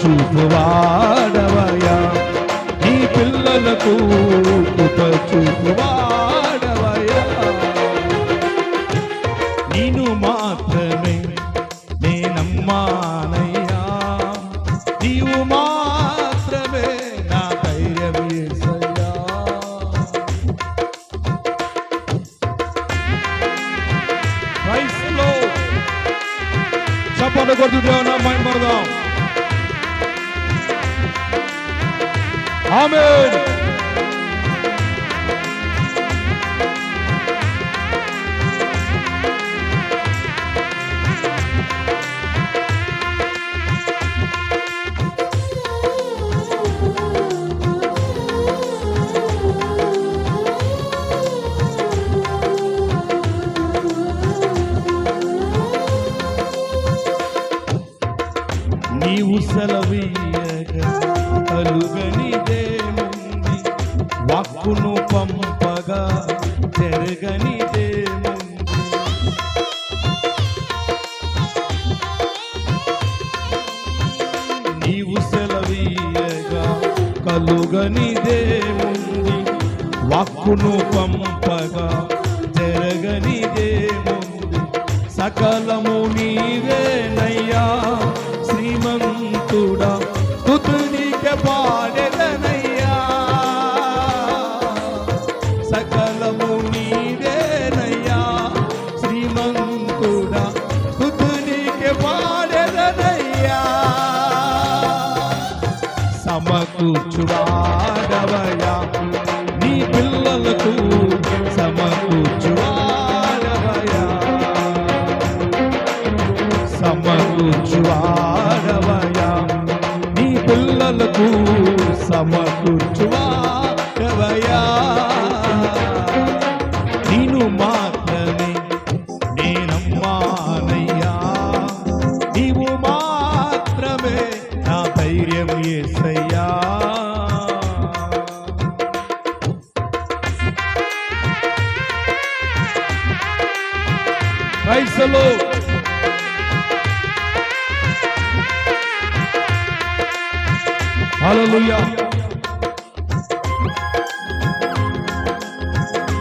చూపువాడవయా నీ పిల్లలకు కృప చూపువాడవయా నేను మాత్రమే నేనమ్మానయ్యా. Amen. జరగనిదేముంది. నీవు సెలవీయగా కలుగనిదేముంది. వాక్కును పంపగా జరగనిదేముంది. సకలము నీవేనయ్యా సమకూర్చువాడవయా నీ పిల్లలకు సమకూర్చువాడవయా సమకూర్చువాడవయా నీ పిల్లలకు సమకూర్చువా క్రైస్తలో హల్లెలూయా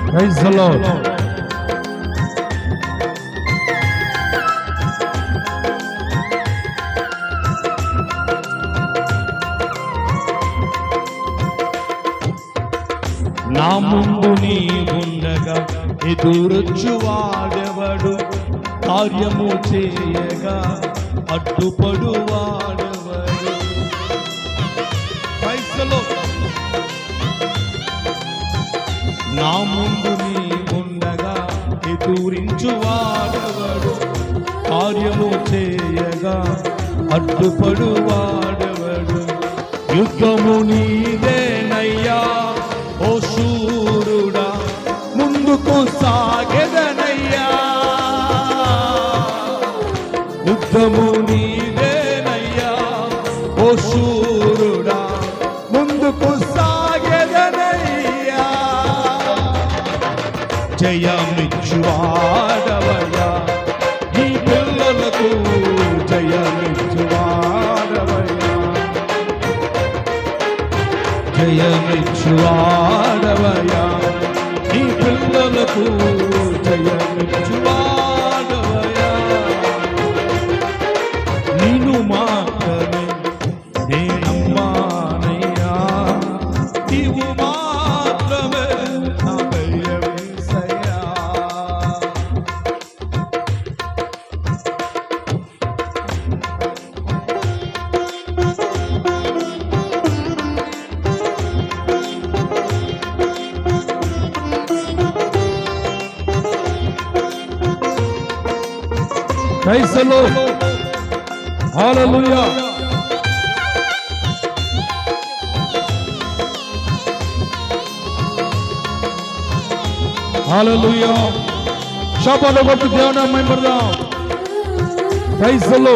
ప్రైజ్ ది లార్డ్ నా ముందు నీ ఉండగా ఎదురొచ్చువాడెవడు కార్యము చేయగా అడ్డుపడు వాడెవడు నా ముందు నీ ఉండగా ఎదురించువాడెవడు కార్యము చేయగా అడ్డుపడు వాడవడు యుద్ధము నీదేనయ్యా ఓ శూరుడా ముందుకు సాగెదనయ్యా యుద్ధము నీవేనయ్యా ఓ శూరుడా ముందుకు సాగెదనయ్యా. జయమిచ్చువాడవయ్యా నీ పిల్లలకు జయమిచ్చువాడవయ్యా. జయమిచ్చువాడవయ్యా నీ పిల్లలకు జయమిచ్చువా క్రైస్తలో హల్లెలూయా హల్లెలూయా శపథ కొట్టు దేవుని మహిమపడదాం క్రైస్తలో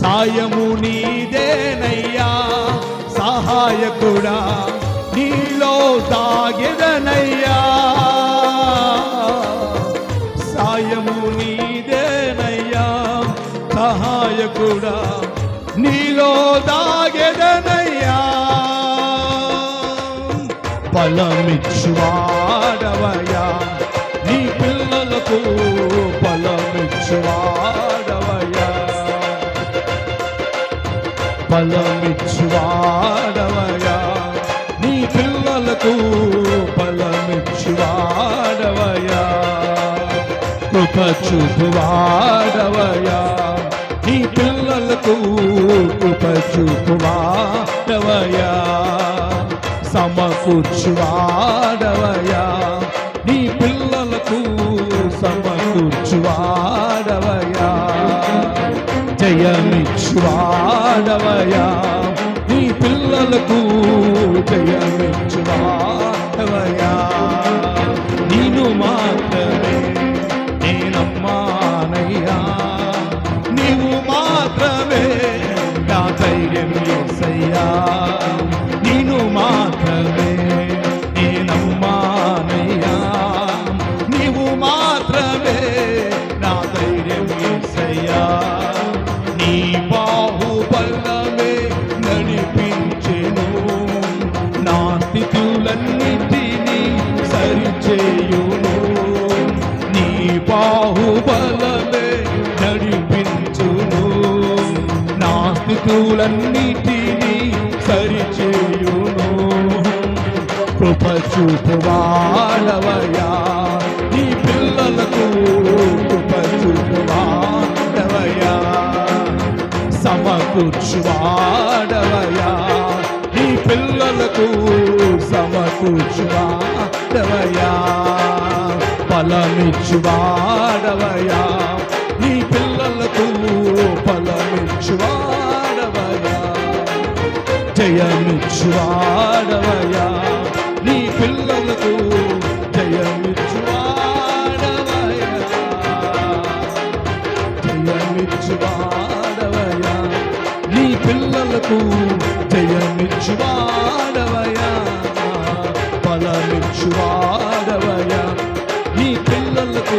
సాయము నీదేనయ్యా. సహాయకుడా నీలో దాగెదనయ్యా. సాయము నీదేనయ్యా. సహాయకుడా నీలో దాగెదనయ్యా. ఫలమిచ్చువాడవయ్యా నీ పిల్లలకు బలమిచ్చువాడవయా నీ పిల్లలకు బలమిచ్చువాడవయా కృప చూపువాడవయా నీ పిల్లలకు కృప చూపువాడవయా సమకూర్చువాడ పిల్లలకు జయమిచ్చువాడవయ్యా నీను మాత్రమే నేనమ్మానయ్యా నీవు మాత్రమే నా ధైర్యం యేసయ్యా చేయును నీ బాహుబలమే నడిపించును నా స్థితులన్నిటినీ సరిచేయును కృప చూపువాడవయా నీ పిల్లలకు కృప చూపువాడవయా సమకూర్చువాడవయా నీ పిల్లలకు సమకూర్చువాడవయా ఫలమిచ్చువాడవయా నీ పిల్లలకు ఫలమిచ్చువాడవయా జయమిచ్చువాడవయా నీ పిల్లలకు జయమిచ్చువాడవయా జయమిచ్చువాడవయా నీ పిల్లలకు జయమిచ్చువాడవయా ఫలమిచ్చువాడవయా నీ పిల్లలకు